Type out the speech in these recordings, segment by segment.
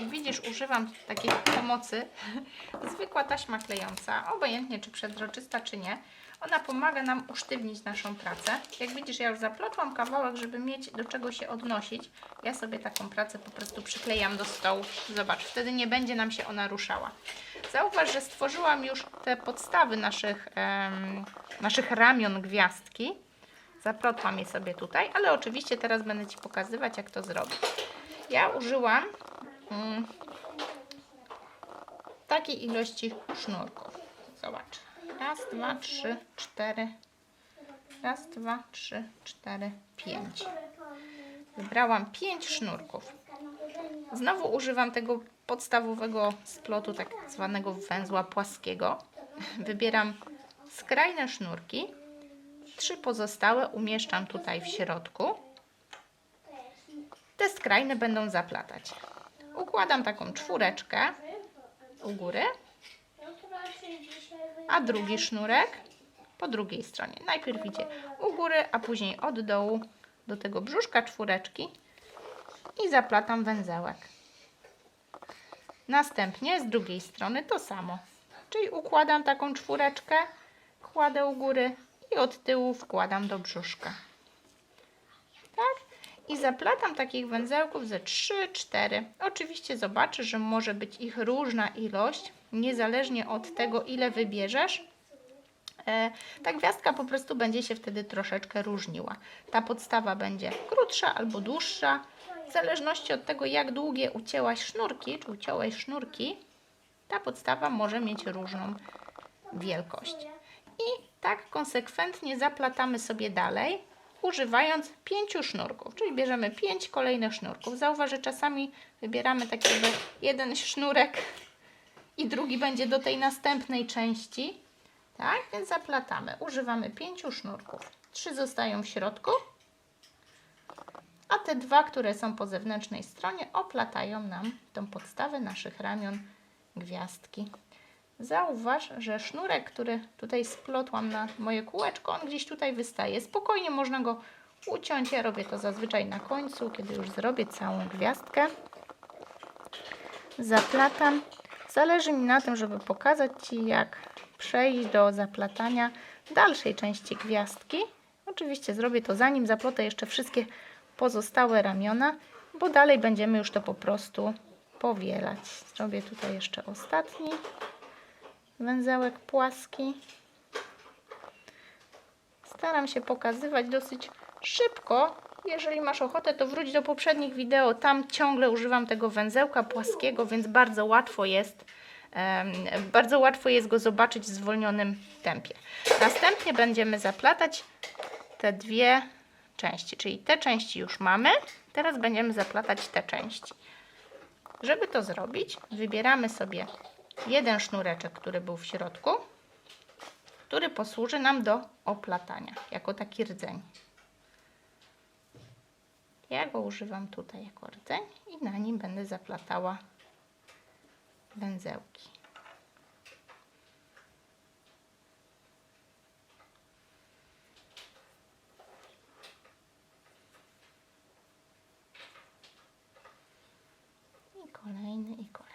Jak widzisz, używam takiej pomocy. Zwykła taśma klejąca, obojętnie czy przezroczysta, czy nie. Ona pomaga nam usztywnić naszą pracę. Jak widzisz, ja już zaplotłam kawałek, żeby mieć do czego się odnosić. Ja sobie taką pracę po prostu przyklejam do stołu. Zobacz, wtedy nie będzie nam się ona ruszała. Zauważ, że stworzyłam już te podstawy naszych, em, naszych ramion gwiazdki. Zaplotłam je sobie tutaj, ale oczywiście teraz będę Ci pokazywać, jak to zrobić. Ja użyłam mm, takiej ilości sznurków. Zobacz. Raz, dwa, trzy, cztery. Raz, dwa, trzy, cztery, pięć. Wybrałam pięć sznurków. Znowu używam tego podstawowego splotu, tak zwanego węzła płaskiego. Wybieram skrajne sznurki. Trzy pozostałe umieszczam tutaj w środku. Te skrajne będą zaplatać. Układam taką czwóreczkę u góry, a drugi sznurek po drugiej stronie. Najpierw idzie u góry, a później od dołu do tego brzuszka czwóreczki i zaplatam węzełek. Następnie z drugiej strony to samo. Czyli układam taką czwóreczkę, kładę u góry i od tyłu wkładam do brzuszka. I zaplatam takich węzełków ze 3-4. Oczywiście zobaczysz, że może być ich różna ilość, niezależnie od tego, ile wybierzesz. E, Ta gwiazdka po prostu będzie się wtedy troszeczkę różniła. Ta podstawa będzie krótsza albo dłuższa, w zależności od tego, jak długie ucięłaś sznurki, czy uciąłeś sznurki, ta podstawa może mieć różną wielkość. I tak konsekwentnie zaplatamy sobie dalej, używając pięciu sznurków, czyli bierzemy pięć kolejnych sznurków. Zauważ, że czasami wybieramy tak jakby jeden sznurek i drugi będzie do tej następnej części. Tak, więc zaplatamy. Używamy pięciu sznurków. Trzy zostają w środku, a te dwa, które są po zewnętrznej stronie, oplatają nam tą podstawę naszych ramion gwiazdki. Zauważ, że sznurek, który tutaj splotłam na moje kółeczko, on gdzieś tutaj wystaje. Spokojnie można go uciąć. Ja robię to zazwyczaj na końcu, kiedy już zrobię całą gwiazdkę. Zaplatam. Zależy mi na tym, żeby pokazać Ci, jak przejść do zaplatania dalszej części gwiazdki. Oczywiście zrobię to zanim zaplotę jeszcze wszystkie pozostałe ramiona, bo dalej będziemy już to po prostu powielać. Zrobię tutaj jeszcze ostatni węzełek płaski. Staram się pokazywać dosyć szybko. Jeżeli masz ochotę, to wróć do poprzednich wideo. Tam ciągle używam tego węzełka płaskiego, więc bardzo łatwo jest bardzo łatwo jest go zobaczyć w zwolnionym tempie. Następnie będziemy zaplatać te dwie części, czyli te części już mamy. Teraz będziemy zaplatać te części. Żeby to zrobić, wybieramy sobie jeden sznureczek, który był w środku, który posłuży nam do oplatania, jako taki rdzeń. Ja go używam tutaj jako rdzeń i na nim będę zaplatała węzełki. I kolejny, i kolejny.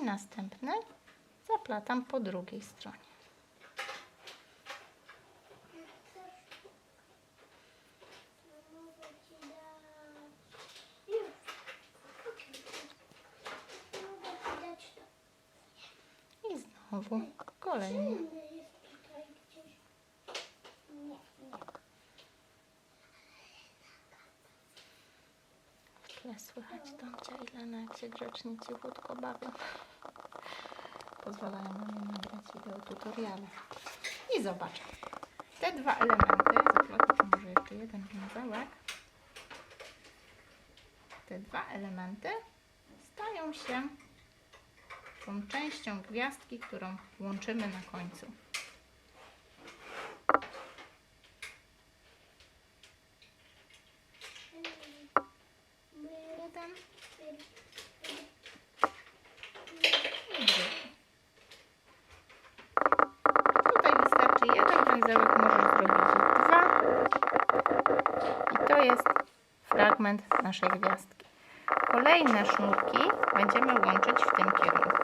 I następny zaplatam po drugiej stronie. I znowu kolejny. Słychać Tomcia i Lena, jak się grzecznie cichutko bawią. Pozwalają nam nagrać wideo tutoriale. I zobacz. Te dwa elementy, zaplatę może jeszcze jeden węzełek. Te dwa elementy stają się tą częścią gwiazdki, którą łączymy na końcu. Jeden to jest fragment naszej gwiazdki. Kolejne sznurki będziemy łączyć w tym kierunku.